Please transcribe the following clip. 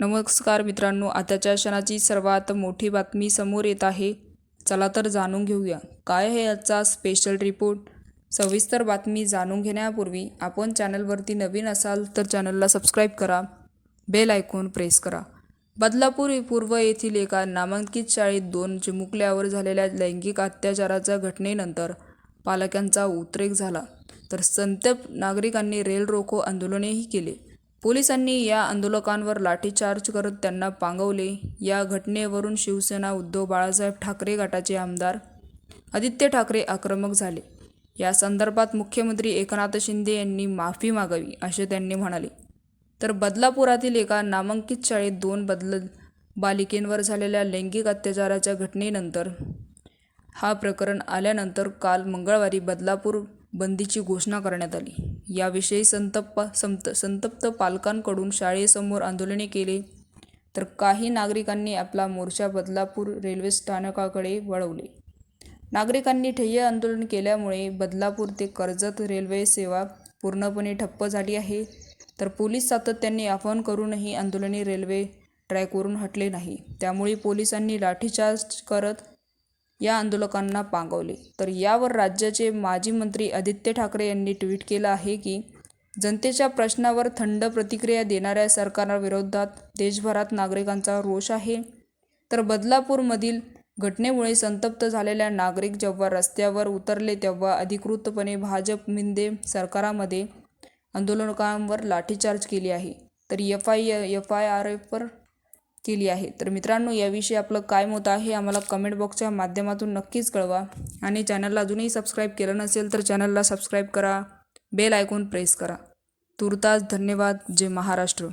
नमस्कार मित्रांनो आताच्या क्षणाची सर्वात मोठी बातमी समोर येत आहे. चला तर जाणून घेऊया. काय आहे याचा स्पेशल रिपोर्ट सविस्तर बातमी जाणून घेण्यापूर्वी आपण चॅनलवरती नवीन असाल तर चॅनलला सबस्क्राईब करा. बेल आयकॉन प्रेस करा. बदलापूर पूर्व येथील एका नामांकित शाळेत दोन चिमुकल्यावर झालेल्या लैंगिक अत्याचाराच्या घटनेनंतर पालकांचा उद्रेक झाला. तर संतप नागरिकांनी रेल रोको आंदोलनही केले. पोलिसांनी या आंदोलकांवर लाठीचार्ज करत त्यांना पांगवले. या घटनेवरून शिवसेना उद्धव बाळासाहेब ठाकरे गटाचे आमदार आदित्य ठाकरे आक्रमक झाले. या संदर्भात मुख्यमंत्री एकनाथ शिंदे यांनी माफी मागावी असे त्यांनी म्हणाले. तर बदलापुरातील एका नामांकित शाळेत दोन बदल बालिकेंवर झालेल्या लैंगिक अत्याचाराच्या घटनेनंतर हा प्रकरण आल्यानंतर काल मंगळवारी बदलापूर बंदीची घोषणा करण्यात आली. याविषयी संतप्पा संत संतप्त पालकांकडून शाळेसमोर आंदोलने केले. तर काही नागरिकांनी आपला मोर्चा बदलापूर रेल्वे स्थानकाकडे वळवले. नागरिकांनी ठय्य आंदोलन केल्यामुळे बदलापूर ते कर्जत रेल्वे सेवा पूर्णपणे ठप्प झाली आहे. तर पोलीस सातत्याने आवाहन करूनही आंदोलने रेल्वे ट्रॅकवरून हटले नाही. त्यामुळे पोलिसांनी लाठीचार्ज करत या आंदोलकांना पांगवले. तर यावर राज्याचे माजी मंत्री आदित्य ठाकरे यांनी ट्विट केलं आहे की जनतेच्या प्रश्नावर थंड प्रतिक्रिया देणाऱ्या सरकारविरोधात देशभरात नागरिकांचा रोष आहे. तर बदलापूरमधील घटनेमुळे संतप्त झालेल्या नागरिक जेव्हा रस्त्यावर उतरले तेव्हा अधिकृतपणे भाजप मिंदे सरकारामध्ये आंदोलकांवर लाठीचार्ज केली आहे. तर F I F I R एफवर केली आहे. तर मित्रांनो याविषयी आपलं काय मत आहे आम्हाला कमेंट बॉक्सच्या माध्यमातून नक्कीच कळवा. आणि चॅनलला अजूनही सबस्क्राईब केलं नसेल तर चॅनलला सबस्क्राईब करा. बेल आयकॉन प्रेस करा. तुर्तास धन्यवाद. जय महाराष्ट्र.